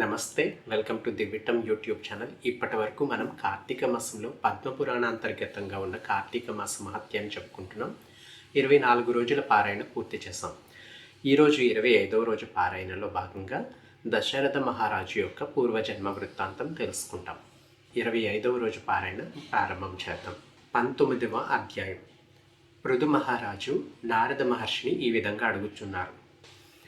నమస్తే welcome to the Vitam YouTube channel. ఇప్పటి వరకు మనం కార్తీక మాసంలో పద్మపురాణ అంతర్గతంగా ఉన్న కార్తీక మాస మహత్యాన్ని చెప్పుకుంటున్నాం. ఇరవై నాలుగు రోజుల పారాయణ పూర్తి చేసాం ఈరోజు ఇరవై ఐదవ రోజు పారాయణలో భాగంగా దశరథ మహారాజు యొక్క పూర్వజన్మ వృత్తాంతం తెలుసుకుంటాం. ఇరవై ఐదవ రోజు పారాయణ ప్రారంభం చేద్దాం. పంతొమ్మిదవ అధ్యాయం. పృథు మహారాజు నారద మహర్షిని ఈ విధంగా అడుగుచున్నారు.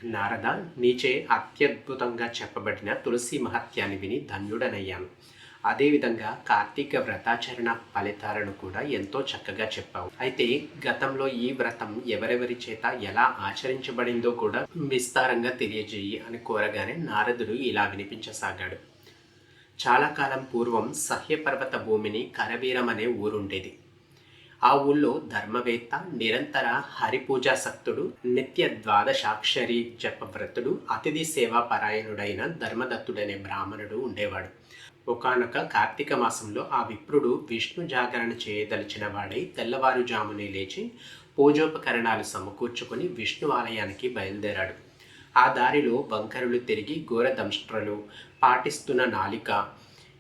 నారద నీచే అత్యద్భుతంగా చెప్పబడిన తులసి మహత్యాన్ని విని ధన్యుడనయ్యాను. అదేవిధంగా కార్తీక వ్రతాచరణ ఫలితాలను కూడా ఎంతో చక్కగా చెప్పావు. అయితే గతంలో ఈ వ్రతం ఎవరెవరి చేత ఎలా ఆచరించబడిందో కూడా విస్తారంగా తెలియజేయి అని కోరగానే నారదుడు ఇలా వినిపించసాగాడు. చాలా కాలం పూర్వం సహ్యపర్వత భూమిని కరవీరం అనే ఊరుండేది. ఆ ఊళ్ళో ధర్మవేత్త నిరంతర హరిపూజా సక్తుడు నిత్య ద్వాదశాక్షరి జపవ్రతుడు అతిథి సేవా పరాయణుడైన ధర్మదత్తుడనే బ్రాహ్మణుడు ఉండేవాడు. ఒకానొక కార్తీక మాసంలో ఆ విప్రుడు విష్ణు జాగరణ చేయదలిచిన వాడై తెల్లవారుజామునే లేచి పూజోపకరణాలు సమకూర్చుకొని విష్ణు ఆలయానికి బయలుదేరాడు. ఆ దారిలో బంకరులు తిరిగి ఘోరదంష్ట్రలు పాటిస్తున్న నాలిక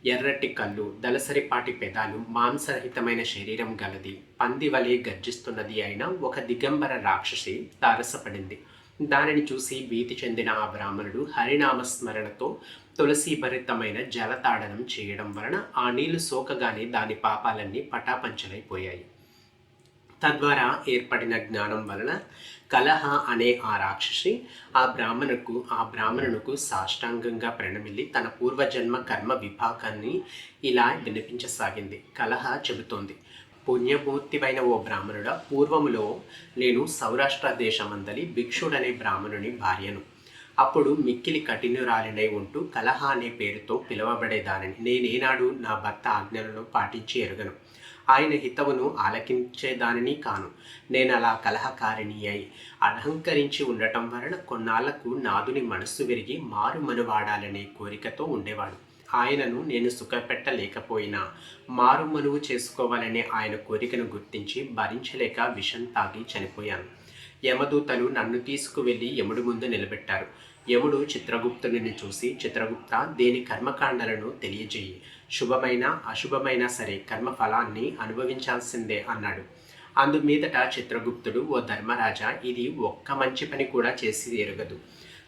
ఎర్రటి కళ్ళు దలసరిపాటి పెదాలు మాంసరహితమైన శరీరం గలది. పంది వలె గర్జిస్తున్నది అయిన ఒక దిగంబర రాక్షసి తారసపడింది. దానిని చూసి భీతి చెందిన ఆ బ్రాహ్మణుడు హరినామస్మరణతో తులసీభరితమైన జలతాడనం చేయడం వలన ఆ నీళ్ళు సోకగానే దాని పాపాలన్నీ పటాపంచలైపోయాయి. తద్వారా ఏర్పడిన జ్ఞానం వలన కలహ అనే ఆ రాక్షసి ఆ బ్రాహ్మణుకు ఆ బ్రాహ్మణునికి సాష్టాంగంగా ప్రణమిల్లి తన పూర్వజన్మ కర్మ విభాగాన్ని ఇలా వినిపించసాగింది. కలహ చెబుతోంది. పుణ్యమూర్తివైన ఓ బ్రాహ్మణుడ పూర్వములో నేను సౌరాష్ట్ర దేశమందలి భిక్షుడనే బ్రాహ్మణుని భార్యను. అప్పుడు మిక్కిలి కఠినురాలినై ఉంటూ కలహ అనే పేరుతో పిలువబడేదానిని నేనేనాడు నా భర్త ఆజ్ఞలను పాటించి ఎరగను. ఆయన హితవును ఆలకించేదానిని కాను. నేను అలా కలహకారిణి అయి అహంకరించి ఉండటం వలన కొన్నాళ్ళకు నాదుని మనస్సు విరిగి మారు మనువాడాలనే కోరికతో ఉండేవాడు. ఆయనను నేను సుఖపెట్టలేకపోయినా మారు మనువు చేసుకోవాలనే ఆయన కోరికను గుర్తించి భరించలేక విషం తాగి చనిపోయాను. యమదూతలు నన్ను తీసుకువెళ్ళి యముడి ముందు నిలబెట్టారు. యముడు చిత్రగుప్తుని చూసి చిత్రగుప్త దేని కర్మకాండలను తెలియజేయి. శుభమైన అశుభమైన సరే కర్మఫలాన్ని అనుభవించాల్సిందే అన్నాడు. అందు మీదట చిత్రగుప్తుడు ఓ ధర్మరాజా ఇది ఒక్క మంచి పని కూడా చేసి ఎరగదు.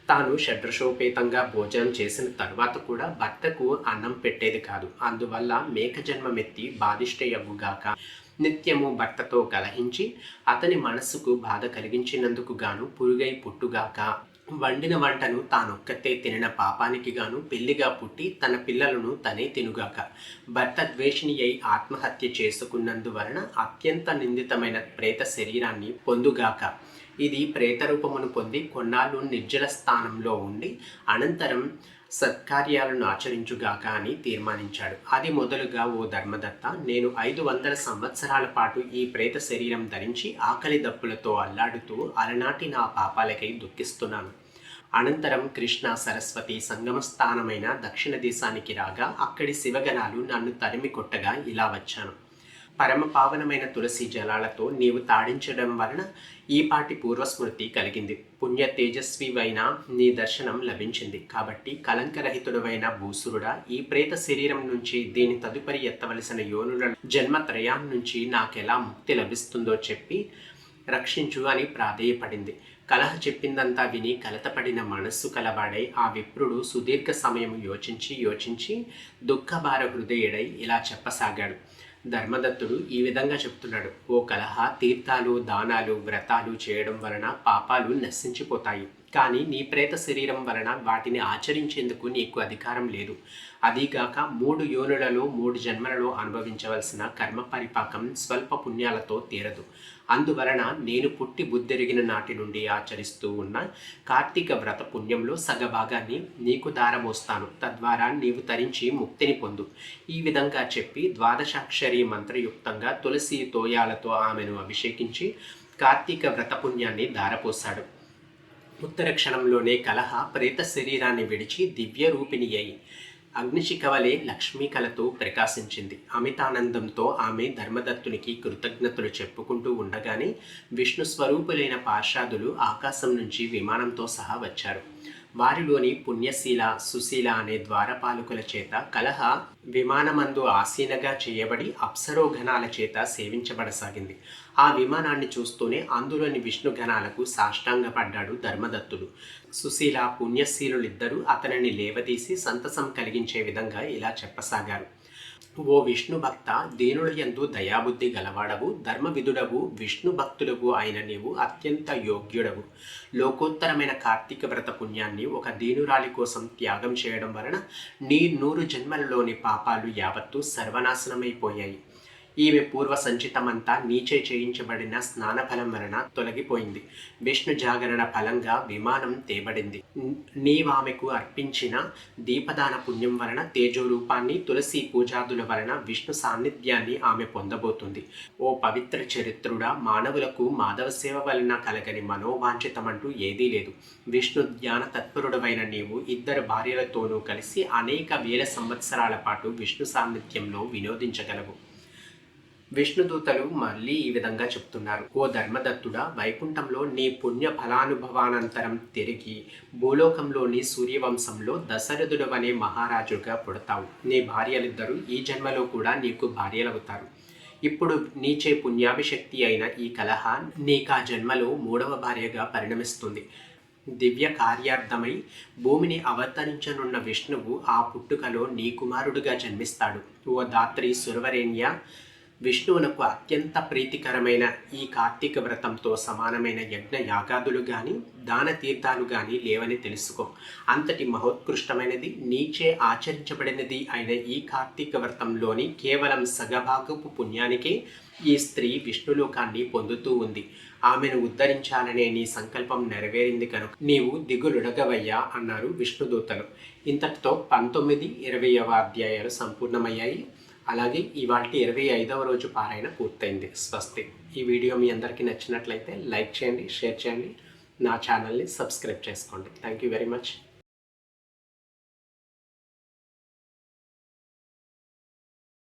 తాను షడ్రశోపేతంగా భోజనం చేసిన తరువాత కూడా భర్తకు అన్నం పెట్టేది కాదు. అందువల్ల మేక జన్మమెత్తి బాధిష్టయగుగాక నిత్యము భర్తతో కలహించి అతని మనస్సుకు బాధ కలిగించినందుకు గాను పురుగై పుట్టుగాక. వండిన వంటను తానొక్కతే తినిన పాపానికి గాను పెళ్ళిగా పుట్టి తన పిల్లలను తనే తినుగాక. భర్త ద్వేషిణి అయి ఆత్మహత్య చేసుకున్నందువలన అత్యంత నిందితమైన ప్రేత శరీరాన్ని పొందుగాక. ఇది ప్రేతరూపమును పొంది కొన్నాళ్ళు నిర్జల స్థానంలో ఉండి అనంతరం సత్కార్యాలను ఆచరించుగాక అని తీర్మానించాడు. అది మొదలుగా ఓ ధర్మదత్త నేను ఐదు వందల సంవత్సరాల పాటు ఈ ప్రేత శరీరం ధరించి ఆకలి దప్పులతో అల్లాడుతూ అలనాటి నా పాపాలకై దుఃఖిస్తున్నాను. అనంతరం కృష్ణ సరస్వతి సంగమ స్థానమైన దక్షిణ దేశానికి రాగా అక్కడి శివగణాలు నన్ను తరిమి కొట్టగా ఇలా వచ్చాను. పరమ పావనమైన తులసి జలాలతో నీవు తాడించడం వలన ఈపాటి పూర్వస్మృతి కలిగింది. పుణ్య తేజస్వివైన నీ దర్శనం లభించింది. కాబట్టి కలంకరహితుడవైన భూసురుడా ఈ ప్రేత శరీరం నుంచి దీని తదుపరి ఎత్తవలసిన యోనుల జన్మత్రయాన్ని నుంచి నాకెలా ముక్తి లభిస్తుందో చెప్పి రక్షించు అని ప్రాధేయపడింది. కలహ చెప్పిందంతా విని కలతపడిన మనస్సు కలవాడై ఆ విప్రుడు సుదీర్ఘ సమయం యోచించి యోచించి దుఃఖభార హృదయుడై ఇలా చెప్పసాగాడు. ధర్మదత్తుడు ఈ విధంగా చెప్తున్నాడు. ఓ కలహ తీర్థాలు దానాలు వ్రతాలు చేయడం వలన పాపాలు నశించిపోతాయి. కానీ నీ ప్రేత శరీరం వలన వాటిని ఆచరించేందుకు నీకు అధికారం లేదు. అదీగాక మూడు యోనులలో మూడు జన్మలలో అనుభవించవలసిన కర్మ పరిపాకం స్వల్ప పుణ్యాలతో తీరదు. అందువలన నేను పుట్టి బుద్ధెరిగిన నాటి నుండి ఆచరిస్తూ ఉన్న కార్తీక వ్రత పుణ్యంలో సగభాగాన్ని నీకు దారమోస్తాను తద్వారా నీవు తరించి ముక్తిని పొందు. ఈ విధంగా చెప్పి ద్వాదశాక్షరి మంత్రయుక్తంగా తులసి తోయాలతో ఆమెను అభిషేకించి కార్తీక వ్రత పుణ్యాన్ని దారపోశాడు. ఉత్తర క్షణంలోనే కలహ ప్రేత శరీరాన్ని విడిచి దివ్య రూపిణి అయి అగ్నిశిఖవలే లక్ష్మీ కళతో ప్రకాశించింది. అమితానందంతో ఆమె ధర్మదత్తునికి కృతజ్ఞతలు చెప్పుకుంటూ ఉండగానే విష్ణు స్వరూపులైన పార్షాదులు ఆకాశం నుంచి విమానంతో సహా వచ్చారు. వారిలోని పుణ్యశీల సుశీల అనే ద్వారపాలకుల చేత కలహ విమానమందు ఆసీనగా చేయబడి అప్సరోగణాల చేత సేవించబడసాగింది. ఆ విమానాన్ని చూస్తూనే అందులోని విష్ణుగణాలకు సాష్టాంగపడ్డాడు ధర్మదత్తుడు. సుశీల పుణ్యశీలులిద్దరూ అతనిని లేవదీసి సంతసం కలిగించే విధంగా ఇలా చెప్పసాగారు. ఓ విష్ణు భక్త దీనుల యందు దయాబుద్ధి గలవాడవు ధర్మవిధుడవు విష్ణు భక్తుడవు అయిన నీవు అత్యంత యోగ్యుడవు. లోకోత్తరమైన కార్తీక వ్రత పుణ్యాన్ని ఒక దీనురాలి కోసం త్యాగం చేయడం వలన నీ నూరు జన్మలలోని పాపాలు యావత్తు సర్వనాశనమైపోయాయి. ఈమె పూర్వ సంచితమంతా నీచే చేయించబడిన స్నాన ఫలం వలన తొలగిపోయింది. విష్ణు జాగరణ ఫలంగా విమానం తేబడింది. నీవామెకు అర్పించిన దీపదాన పుణ్యం వలన తేజోరూపాన్ని తులసి పూజాదుల వలన విష్ణు సాన్నిధ్యాన్ని ఆమె పొందబోతుంది. ఓ పవిత్ర చరిత్రుడా మానవులకు మాధవ సేవ వలన కలగని మనోవాంఛితమంటూ ఏదీ లేదు. విష్ణు ధ్యాన తత్పరుడవైన నీవు ఇద్దరు భార్యలతోనూ కలిసి అనేక వేల సంవత్సరాల పాటు విష్ణు సాన్నిధ్యంలో వినోదించగలవు. విష్ణుదూతలు మళ్ళీ ఈ విధంగా చెప్తున్నారు. ఓ ధర్మదత్తుడా వైకుంఠంలో నీ పుణ్య ఫలానుభవానంతరం తిరిగి భూలోకంలోని సూర్యవంశంలో దశరథుడు అనే మహారాజుగా పుడతావు. నీ భార్యలిద్దరూ ఈ జన్మలో కూడా నీకు భార్యలవుతారు. ఇప్పుడు నీచే పుణ్యాభిశక్తి అయిన ఈ కలహ నీకా జన్మలో మూడవ భార్యగా పరిణమిస్తుంది. దివ్య కార్యార్థమై భూమిని అవతరించనున్న విష్ణువు ఆ పుట్టుకలో నీ కుమారుడుగా జన్మిస్తాడు. ఓ దాత్రి సురవరేణ్య విష్ణువునకు అత్యంత ప్రీతికరమైన ఈ కార్తీక వ్రతంతో సమానమైన యజ్ఞ యాగాదులు కానీ దాన తీర్థాలు కానీ లేవని తెలుసుకో. అంతటి మహోత్కృష్టమైనది నీచే ఆచరించబడినది అయిన ఈ కార్తీక వ్రతంలోని కేవలం సగభాగపు పుణ్యానికే ఈ స్త్రీ విష్ణులోకాన్ని పొందుతూ ఉంది. ఆమెను ఉద్ధరించాలనే నీ సంకల్పం నెరవేరింది కనుక నీవు దిగులుడగవయ్యా అన్నారు విష్ణుదూతలు. ఇంతటితో పంతొమ్మిది ఇరవైవ అధ్యాయాలు సంపూర్ణమయ్యాయి. అలాగే ఇవాళ ఇరవై ఐదవ రోజు పారాయణ పూర్తయింది. స్వస్తి. ఈ వీడియో మీ అందరికీ నచ్చినట్లయితే లైక్ చేయండి షేర్ చేయండి. నా ఛానల్ని సబ్స్క్రైబ్ చేసుకోండి. Thank you very much.